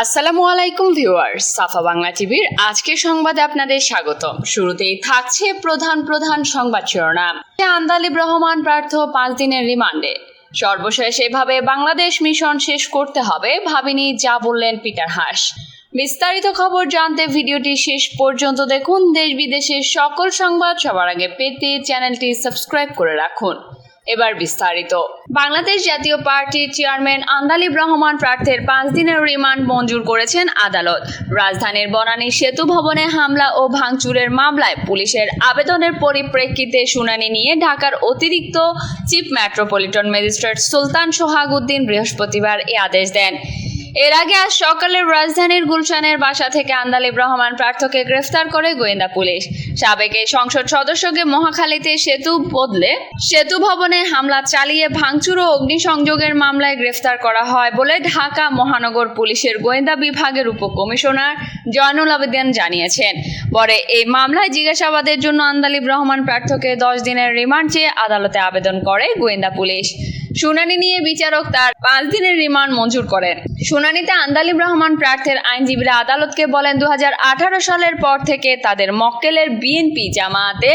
আসসালামু আলাইকুম ভিউয়ার্স, সাফা বাংলা টিভির আজকের সংবাদে আপনাদের স্বাগতম। শুরুতেই থাকছে প্রধান প্রধান সংবাদ শিরোনাম। আন্দালিব রহমান প্রার্থ পাঁচ দিনের রিমান্ডে। সর্বশেষ এভাবে বাংলাদেশ মিশন শেষ করতে হবে ভাবিনি যা বললেন পিটার হাস। বিস্তারিত খবর জানতে ভিডিওটি শেষ পর্যন্ত দেখুন। দেশ বিদেশের সকল সংবাদ সবার আগে পেতে চ্যানেলটি সাবস্ক্রাইব করে রাখুন। এবার বিস্তারিত। বাংলাদেশ জাতীয় পার্টির চেয়ারম্যান আন্দালিব রহমান প্রার্থের পাঁচ দিনের রিমান্ড মঞ্জুর করেছেন আদালত। রাজধানীর বনানী সেতু ভবনে হামলা ও ভাঙচুরের মামলায় পুলিশের আবেদনের পরিপ্রেক্ষিতে শুনানি নিয়ে ঢাকার অতিরিক্ত chief metropolitan magistrate Sultan Sohag Uddin বৃহস্পতিবার এ আদেশ দেন। এর আগে আজ সকালে রাজধানীর গুলশানের বাসা থেকে আন্দালিব রহমান প্রার্থকে গ্রেফতার করে গোয়েন্দা পুলিশ। সাবেক এই সংসদ সদস্যকে মহাখালীতে সেতু বদলে সেতু ভবনে হামলা চালিয়ে ভাঙচুর ও অগ্নিসংযোগের মামলায় গ্রেফতার করা হয় বলে ঢাকা মহানগর পুলিশের গোয়েন্দা বিভাগের উপকমিশনার জয়নুল আবেদিন জানিয়েছেন। পরে এই মামলায় জিজ্ঞাসাবাদের জন্য আন্দালিব রহমান প্রার্থকে দশ দিনের রিমান্ড চেয়ে আদালতে আবেদন করে গোয়েন্দা পুলিশ। শুনানি নিয়ে বিচারক তার পাঁচ দিনের রিমান্ড মঞ্জুর করেন। শুনানিতে আন্দালিব রহমান প্রার্থের আইনজীবীরা আদালতকে বলেন দু হাজার আঠারো সালের পর থেকে তাদের মক্কেলের বিএনপি জামায়াতে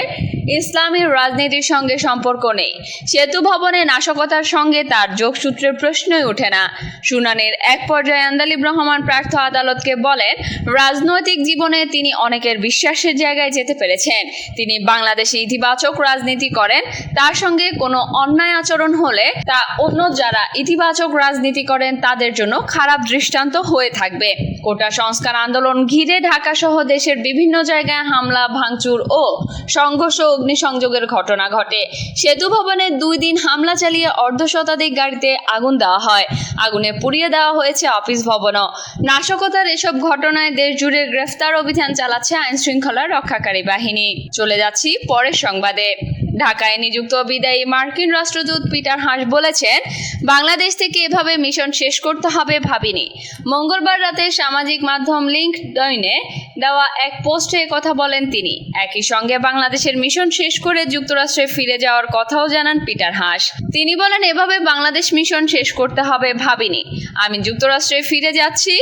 ইসলামী রাজনীতির সঙ্গে সম্পর্ক নেই। সেতু ভবনে নাশকতার সঙ্গে তার যোগসূত্রের প্রশ্নই ওঠে না। শুনানির এক পর্যায়ে আন্দালিব রহমান প্রার্থ আদালতকে বলেন, রাজনৈতিক জীবনে তিনি অনেকের বিশ্বাসের জায়গায় যেতে পেরেছেন। তিনি বাংলাদেশে ইতিবাচক রাজনীতি করেন, তার সঙ্গে কোনো অন্যায় আচরণ হলে তা অন্য যারা ইতিবাচক রাজনীতি করেন, তাদের জন্য খারাপ দৃষ্টান্ত হয়ে থাকবে। কোটা সংস্কার আন্দোলন ঘিরে ঢাকা সহ দেশের বিভিন্ন জায়গায় হামলা, ভাঙচুর ও সংঘর্ষ অগ্নিসংযোগের ঘটনা ঘটে। সেতু ভবনে দুই দিন হামলা চালিয়ে অর্ধ শতাধিক গাড়িতে আগুন দেওয়া হয়। আগুনে পুড়িয়ে দেওয়া হয়েছে অফিস ভবনও। নাশকতার এসব ঘটনায় দেশ জুড়ে গ্রেফতার অভিযান চালাচ্ছে আইন শৃঙ্খলা রক্ষাকারী বাহিনী। চলে যাচ্ছি পরের সংবাদে। ঢাকায় নিযুক্ত বিদায়ী মার্কিন রাষ্ট্রদূত পিটার হাঁস বলেছেন, বাংলাদেশ থেকে এভাবে মিশন শেষ করতে হবে ভাবিনি। মঙ্গলবার রাতে সামাজিক মাধ্যম লিঙ্ক ডইনে দেওয়া এক পোস্টে কথা বলেন তিনি। একই সঙ্গে বাংলাদেশের মিশন শেষ করে যুক্তরাষ্ট্রে ফিরে যাওয়ার কথাও জানান পিটার হাঁস। তিনি বলেন, এভাবে বাংলাদেশ মিশন শেষ করতে হবে ভাবিনি। আমি যুক্তরাষ্ট্রে ফিরে যাচ্ছি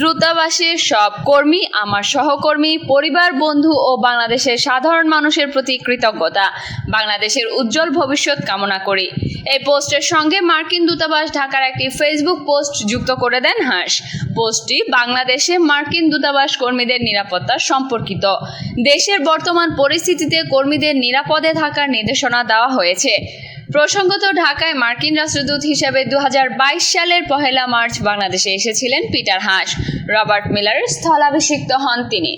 দ্রুতাবাসের সব কর্মী, আমার সহকর্মী, পরিবার, বন্ধু ও বাংলাদেশের সাধারণ মানুষের প্রতি কৃতজ্ঞতা। বাংলাদেশের উজ্জ্বল ভবিষ্যৎ কামনা করি। এই পোস্টের সঙ্গে মার্কিন দূতাবাস ঢাকার একটি ফেসবুক পোস্ট যুক্ত করে দেন হাস। পোস্টটি বাংলাদেশে মার্কিন দূতাবাস কর্মীদের নিরাপত্তা সম্পর্কিত। দেশের বর্তমান পরিস্থিতিতে কর্মীদের নিরাপদে থাকার নির্দেশনা দেওয়া হয়েছে। প্রসঙ্গত, ঢাকায় মার্কিন রাষ্ট্রদূত হিসেবে দু হাজার বাইশ সালের পহেলা মার্চ বাংলাদেশে এসেছিলেন পিটার হাঁস। রবার্ট মিলারের স্থলাভিষিক্ত হন তিনি।